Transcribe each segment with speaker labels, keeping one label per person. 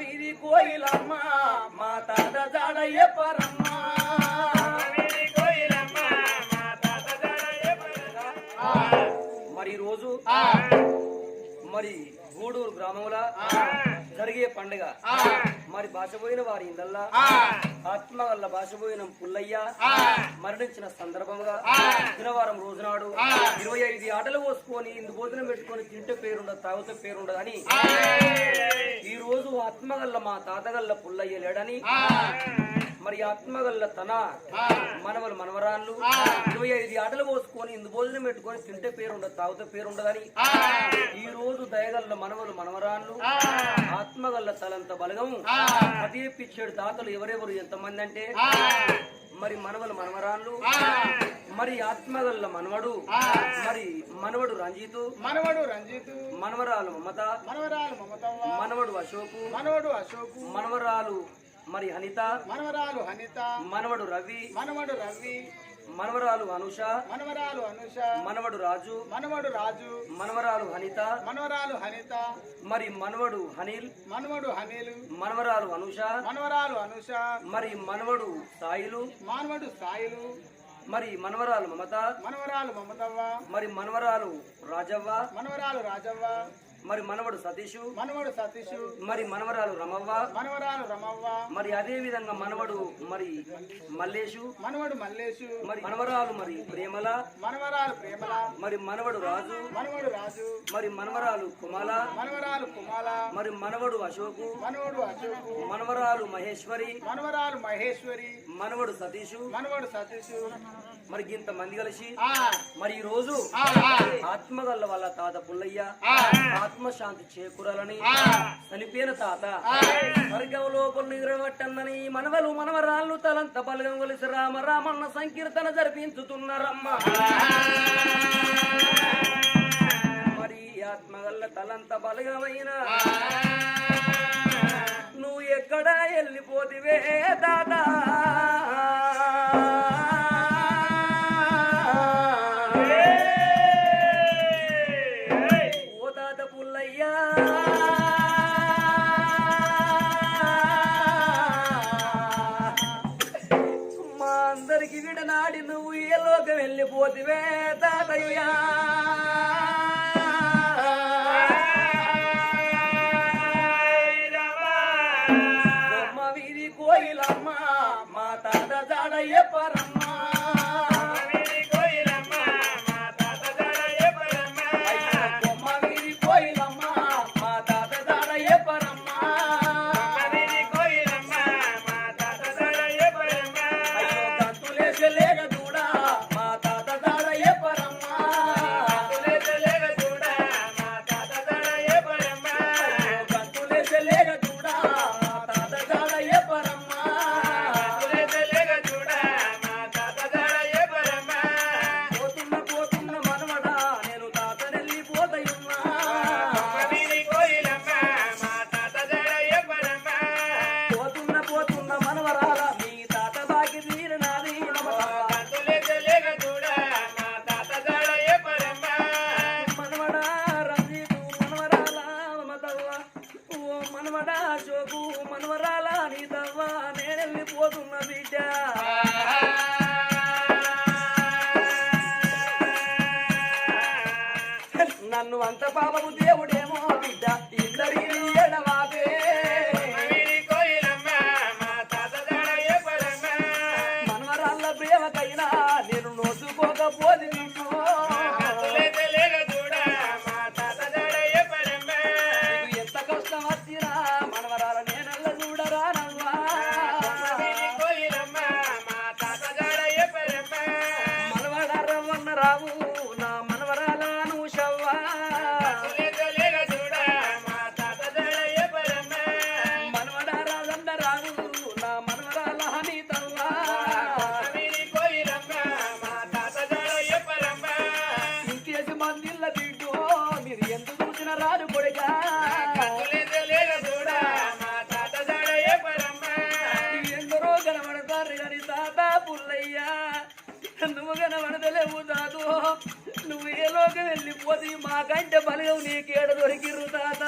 Speaker 1: వీరి కోయిలమ్మ మా తాత జాడయ్య పరమ్మ. మరి రోజు మరి గూడూరు గ్రామంలో జరిగే పండుగ. మరి భాషపోయిన వారి ఇందల్లా ఆత్మ వల్ల భాషపోయిన పుల్లయ్య మరణించిన సందర్భంగా దినవారం రోజునాడు ఇరవై ఐదు ఆటలు పోసుకొని ఇందు భోజనం పెట్టుకొని తింటే పేరుండదు తాగితే పేరుండదు అని. ఈ రోజు ఆత్మగల్ల మా తాతగల్ల పుల్లయ్య లేడని మరి ఆత్మగల్ల తన మనవలు మనవరాళ్ళు ఇరవై ఐదు ఆటలు పోసుకొని ఇందు భోజనం పెట్టుకొని తింటే పేరుండదు తాగితే పేరుండదని. ఈ రోజు దయగల్ల మనవలు మనవరాళ్ళు ఆత్మగల్ల తలంత బలగము. అదే పిచ్చాడు తాతలు ఎవరెవరు ఎంతమంది అంటే? మరి మనవలు మనవరాళ్ళు మరి ఆత్మగల్ల మనవడు మరి మనవడు రంజితు
Speaker 2: మనవడు రంజిత్
Speaker 1: మనవరాలు మమత
Speaker 2: మనవరాలు మమతవ్వ
Speaker 1: మనవడు అశోకు
Speaker 2: మనవడు అశోకు
Speaker 1: మనవరాలు మరి అనిత
Speaker 2: మనవరాలు హనిత
Speaker 1: మనవడు రవి
Speaker 2: మనవడు రవి
Speaker 1: మనవరాలు అనుష
Speaker 2: మనవరాలు అనుష
Speaker 1: మనవడు రాజు
Speaker 2: మనవడు రాజు
Speaker 1: మనవరాలు హనిత
Speaker 2: మనవరాలు హనిత
Speaker 1: మరి మనవడు అనిల్
Speaker 2: మనవడు హనీలు
Speaker 1: మనవరాలు అనుష
Speaker 2: మనవరాలు అనుష
Speaker 1: మరి మనవడు సాయిలు
Speaker 2: మానవుడు సాయిలు
Speaker 1: మరి మనవరాలు మమత
Speaker 2: మనవరాలు మమతవ్వ
Speaker 1: మరి మనవరాలు రాజవ్వ
Speaker 2: మనవరాలు రాజవ్వ
Speaker 1: మరి మనవడు సతీషు
Speaker 2: మనవడు సతీషు
Speaker 1: మరి మనవరాలు రమవ్వ
Speaker 2: మనవరాలు రమవ్వ
Speaker 1: మరి అదే విధంగా మనవడు మరి మల్లేషు
Speaker 2: మనవడు మల్లేషు
Speaker 1: మరి మనవరాలు మరి ప్రేమల
Speaker 2: మనవరాలు ప్రేమల
Speaker 1: మరి మనవడు రాజు
Speaker 2: మనవడు రాజు
Speaker 1: మరి మనవరాలు కుమాల
Speaker 2: మనవరాలు కుమాల
Speaker 1: మరి మనవడు అశోకు
Speaker 2: మనవడు అశోకు
Speaker 1: మనవరాలు మహేశ్వరి
Speaker 2: మనవరాలు మహేశ్వరి
Speaker 1: మనవడు సతీషు
Speaker 2: మనవడు సతీషు.
Speaker 1: మరి ఇంత మంది కలిసి మరి ఈ రోజు ఆత్మగల్ల వాళ్ళ తాత పుల్లయ్య. ఆత్మశాంతి చేకూరాలని చనిపోయిన తాత. స్వర్గం లోపల నిద్రమట్టన్నని మనవలు మనవరాళ్ళు తలంత బలగం కొలిసి రామ రామన్న సంకీర్తన జరిపించుతున్నారమ్మ. మరి ఆత్మగల్ల తలంత బలగమైన నువ్వు ఎక్కడ వెళ్ళిపోతివే దాదా పోతివే వెళ్ళిపోతివే తాతయ్యా. ఉందా రాదు కొడుగా ఎందరో కనబడతారు కానీ తాత పుల్లయ్యా. నువ్వు కనబడతలేవు తాత. నువ్వు ఏ లోకం వెళ్ళిపోతే మాకంటే బలగం నీకేడ దొరికిర్రు తాత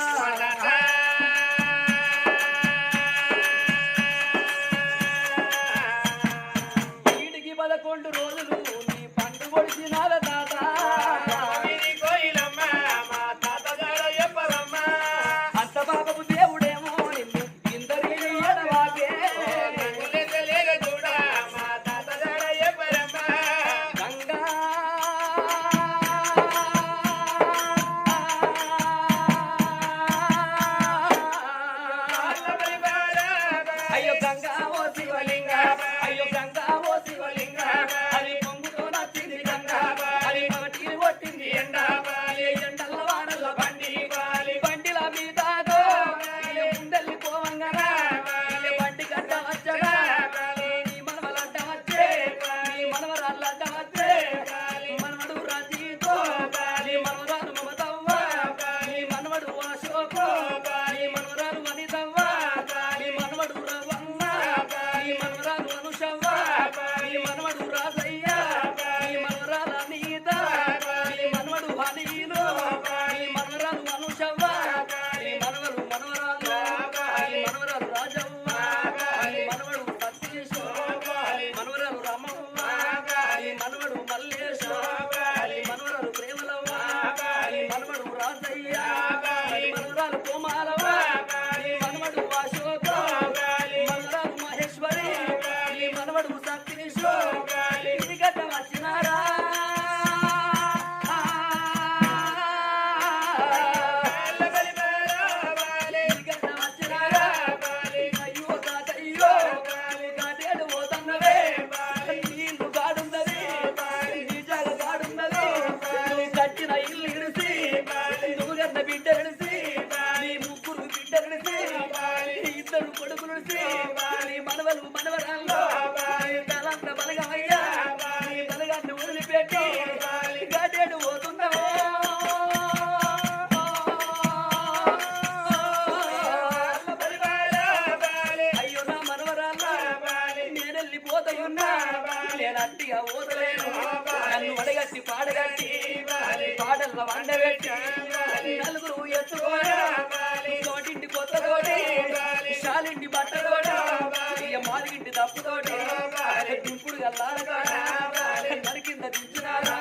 Speaker 1: నరికింద దించినారా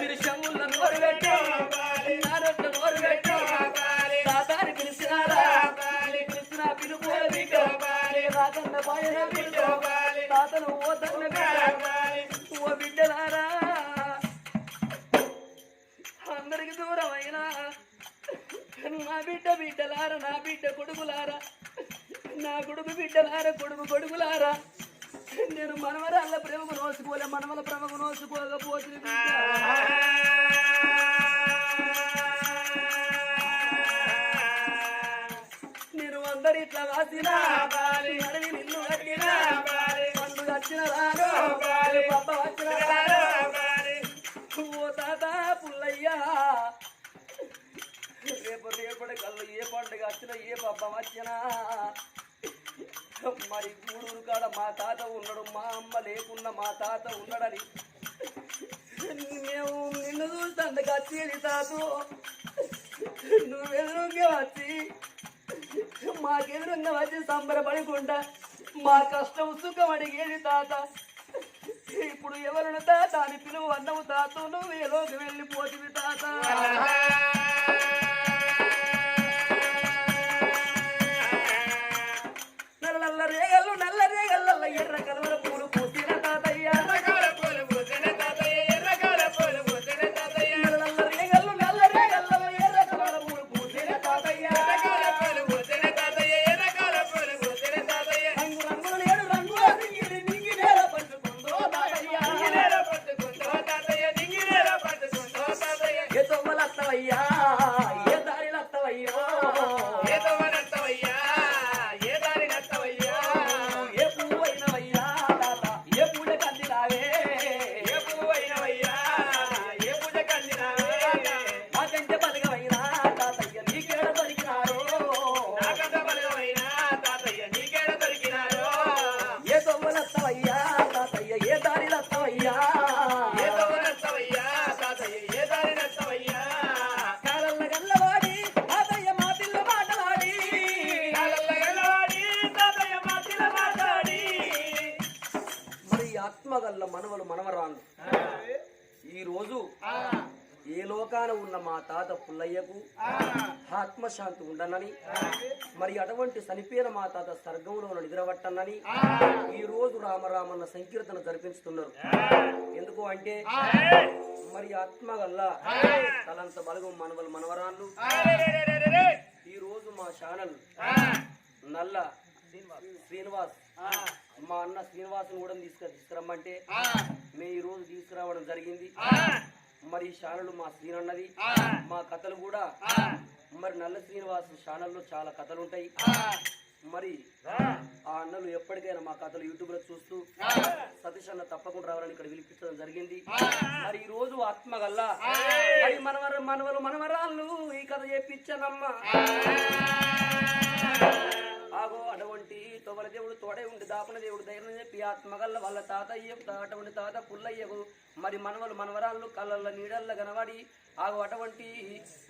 Speaker 1: మీరు శముల నోరు పెట్టి నారొట్ల నోరు పెట్టి తాతాని పిలిచినారా? పిలిచిన పిలుపుల బిడ్డ రాతన్న బాయన బిడ్డ తాతను ఓతన్న బిడ్డ. ఓ బిడ్డలారా. అందరికి దూరమైన. నా బిడ్డ బిడ్డలారా నా బిడ్డ కొడుకులారా. నా కొడుకు బిడ్డలారా కొడుకు కొడుకులారా. నేను మనవరాళ్ళ ప్రేమకు నోసుకోలే మనవల ప్రేమకు నోసుకోకపోతుంది నేను అందరి ఇట్లా వాసినా నిన్ను కట్టినా పండు వచ్చిన రాను పప్ప వచ్చిన రాను. ఓ తాత పుల్లయ్యా. రేపు రేపటి కళ్ళు ఏ పండుగ వచ్చినా ఏ పబ్బం వచ్చినా. మరి గూడూరు కాడ మా తాత ఉన్నాడు మా అమ్మ లేకున్నా మా తాత ఉన్నాడని. మేము నిన్ను చూస్తాను కచ్చేది తాతు నువ్వెదురుగా వచ్చి మాకెదురుగా వచ్చి సంబరపడకుండా మా కష్టం సుఖం అడిగేది తాత. ఇప్పుడు ఎవరును తాత అని పిలువు అన్నవు తాత? నువ్వు ఏలోకి వెళ్ళిపోతుంది తాత? రేగల్ల నల్ల రేగలు నల్ల రేగల్ల ఎర్ర కలవర పూలు పూసిన తాతయ్య. రంగు రోజు ఏ లోకాన ఉన్న మా తాత పుల్లయ్యకు ఆత్మశాంతి ఉండనని మరి అటువంటి చనిపోయిన మా తాత స్వర్గంలో నిద్రపట్టనని ఈ రోజు రామరామన్న సంకీర్తన జరిపించుతున్నారు. ఎందుకు అంటే మరి ఆత్మగల్ల తలంత బలగం మనవలు మనవరాళ్ళు. ఈ రోజు మా ఛానల్ నల్ల శ్రీనివాస్. మా అన్న శ్రీనివాసుని కూడా తీసుకు తీసుకురమ్మంటే మేము ఈ రోజు తీసుకురావడం జరిగింది. మరి ఛానల్ మా శ్రీనన్నది మా కథలు కూడా మరి నల్ల శ్రీనివాస్ ఛానల్లో చాలా కథలు ఉంటాయి మరి ఆ. అన్నలు ఎప్పటికైనా మా కథలు యూట్యూబ్లో చూస్తూ సతీష్ అన్న తప్పకుండా రావాలని ఇక్కడ పిలిపించడం జరిగింది. మరి ఈ రోజు ఆత్మగల్లా. మరి మనవర మనవలు మనవరాళ్ళు ఈ కథ చెప్పించానమ్మా ఆగో. తొవల దేవుడు తోడే ఉండి దాపన దేవుడు ధైర్యం చెప్పి ఆత్మగల్ల వాళ్ళ తాతయ్య అటువంటి తాత పుల్లయ్యకు మరి మనవలు మనవరాళ్ళు కళ్ళ నీడల్ల కనబడి ఆగు అటువంటి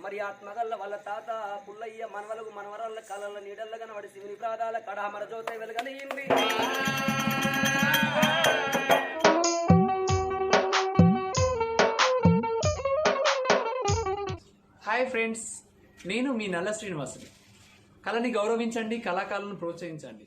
Speaker 1: మరి ఆత్మగల్ల వాళ్ళ తాత పుల్లయ్య మనవలకు మనవరాళ్ళ కళ్ళల్లో నీడల్ల కనబడి శివుని ప్రాదాల కడామర జ్యోతి వెలగలిగింది
Speaker 3: హాయ్ ఫ్రెండ్స్ నేను మీ నల్ల శ్రీనివాసుని. కళని గౌరవించండి కళాకారులను ప్రోత్సహించండి.